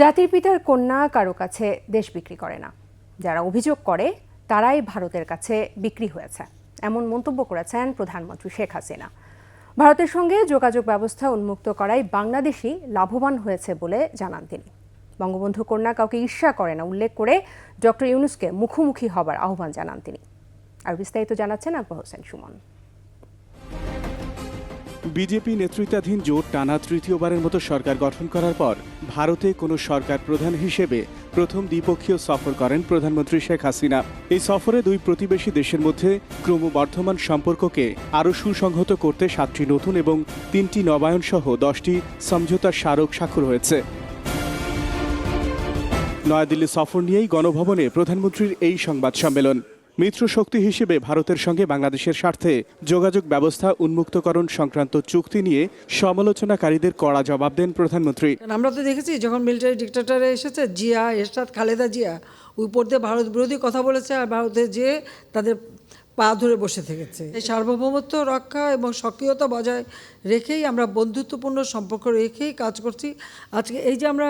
জাতির পিতার কন্যা কারও কাছে দেশ বিক্রি করে না। যারা অভিযোগ করে, তারাই ভারতের কাছে বিক্রি হয়েছে, এমন মন্তব্য করেছেন প্রধানমন্ত্রী শেখ হাসিনা। ভারতের সঙ্গে যোগাযোগ ব্যবস্থা উন্মুক্ত করায় বাংলাদেশই লাভবান হয়েছে বলে জানান তিনি। বঙ্গবন্ধু কন্যা কাউকে ঈর্ষা করে না উল্লেখ করে ডক্টর ইউনুসকে মুখোমুখি হবার আহ্বান জানান তিনি। আর বিস্তারিত জানাচ্ছেন আকবর হোসেন সুমন। বিজেপি নেতৃত্বাধীন জোট টানা তৃতীয়বারের মতো সরকার গঠন করার পর ভারতে কোনো সরকার প্রধান হিসেবে প্রথম দ্বিপক্ষীয় সফর করেন প্রধানমন্ত্রী শেখ হাসিনা। এই সফরে দুই প্রতিবেশী দেশের মধ্যে ক্রমবর্ধমান সম্পর্ককে আরও সুসংহত করতে সাতটি নতুন এবং তিনটি নবায়ন সহ দশটি সমঝোতার স্মারক স্বাক্ষর হয়েছে। নয়াদিল্লি সফর নিয়েই গণভবনে প্রধানমন্ত্রীর এই সংবাদ সম্মেলন। মিত্র শক্তি হিসেবে ভারতের সঙ্গে বাংলাদেশের স্বার্থে যোগাযোগ ব্যবস্থা উন্মুক্তকরণ সংক্রান্ত চুক্তি নিয়ে সমালোচনাকারীদের কড়া জবাব দেন প্রধানমন্ত্রী। আমরা তো দেখেছি, যখন মিলিটারি ডিক্টেটারে এসেছে, জিয়া, এরশাদ, খালেদা জিয়া, উপর দিয়ে ভারত বিরোধী কথা বলেছে আর ভারতে যেয়ে তাদের পা ধরে বসে থেকেছে। এই সার্বভৌমত্ব রক্ষা এবং সক্রিয়তা বজায় রেখেই আমরা বন্ধুত্বপূর্ণ সম্পর্ক রেখেই কাজ করছি। আজকে এই যে আমরা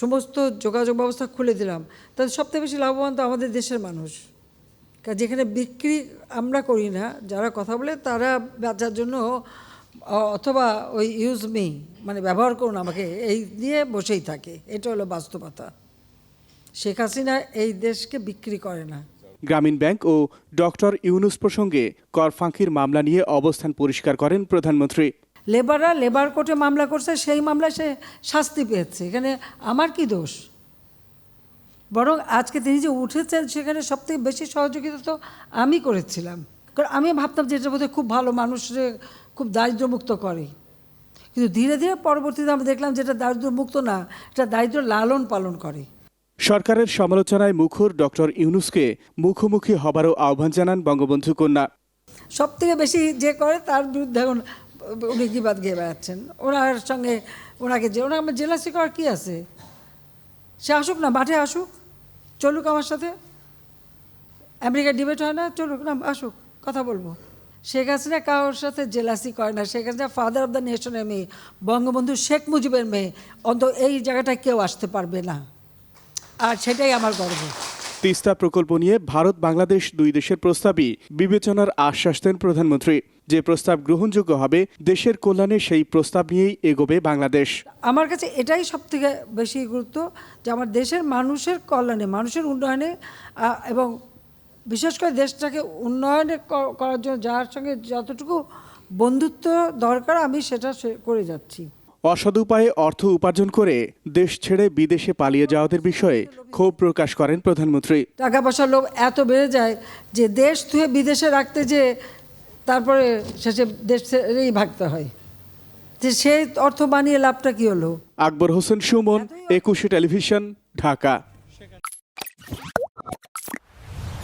সমস্ত যোগাযোগ ব্যবস্থা খুলে দিলাম তাদের সবথেকে বেশি লাভবান তো আমাদের দেশের মানুষ। যেখানে বিক্রি আমরা করি না যারা কথা বলে তারা বেচার জন্য অথবা ওই ইউজ মি মানে ব্যবহার করুন আমাকে এই নিয়ে বসেই থাকে। এটা হলো বাস্তবতা। শেখ হাসিনা এই দেশকে বিক্রি করে না। গ্রামীণ ব্যাংক ও ডক্টর ইউনুস প্রসঙ্গে কর ফাঁকির মামলা নিয়ে অবস্থান পরিষ্কার করেন প্রধানমন্ত্রী। লেবাররা লেবার কোর্টে মামলা করছে সেই মামলায় সে শাস্তি পেয়েছে। এখানে আমার কি দোষ? বরং আজকে তিনি যে উঠেছেন সেখানে সবথেকে বেশি সহযোগিতা তো আমি করেছিলাম। কারণ আমি ভাবতাম যে এটা বোধহয় খুব ভালো মানুষরে খুব দারিদ্র্যমুক্ত করে। কিন্তু ধীরে ধীরে পরবর্তীতে আমরা দেখলাম যে এটা দারিদ্র্যমুক্ত না এটা দারিদ্র লালন পালন করে। সরকারের সমালোচনায় মুখর ডক্টর ইউনুসকে মুখোমুখি হবারও আহ্বান জানান বঙ্গবন্ধু কন্যা। সব থেকে বেশি যে করে তার বিরুদ্ধে এখন উনি গিবাদ গিয়ে বেড়াচ্ছেন? ওনার সঙ্গে ওনাকে যে ওনার আমার জেলাসি করার কী আছে? সে আসুক না মাঠে আসুক। চলুক আমার সাথে? আমেরিকা ডিবেট হয় না? চলুক, না, আসুক, কথা বলব। শেখ হাসিনা কারোর সাথে জেলাসি করে না। Sheikh Hasina father of the নেশনের মেয়ে, বঙ্গবন্ধু শেখ মুজিবের মেয়ে। অন্ত এই জায়গাটায় কেউ আসতে পারবে না। আর সেটাই আমার গর্ব। তিস্তা প্রকল্প নিয়ে ভারত বাংলাদেশ দুই দেশের প্রস্তাবই বিবেচনার আশ্বাস দেন প্রধানমন্ত্রী। যে প্রস্তাব গ্রহণযোগ্য হবে, দেশের কল্যাণে সেই প্রস্তাব নিয়েই এগোবে বাংলাদেশ। আমার কাছে এটাই সব থেকে বেশি গুরুত্ব যে আমার দেশের মানুষের কল্যাণে, মানুষের উন্নয়নে এবং বিশেষ করে দেশটাকে উন্নয়নে করার জন্য যার সঙ্গে যতটুকু বন্ধুত্ব দরকার, আমি সেটা করে যাচ্ছি। অসদ উপায়ে অর্থ উপার্জন করে দেশ ছেড়ে বিদেশে পালিয়ে যাওয়াদের বিষয়ে ক্ষোভ প্রকাশ করেন প্রধানমন্ত্রী। টাকা পয়সার লোভ এত বেড়ে যায় যে দেশ থুয়ে বিদেশে রাখতে যে তারপরে শেষে দেশ ছেড়েই ভাগতে হয়। যে সেই অর্থ বানিয়ে লাভটা কি হলো? আকবর হোসেন সুমন একুশে টেলিভিশন ঢাকা।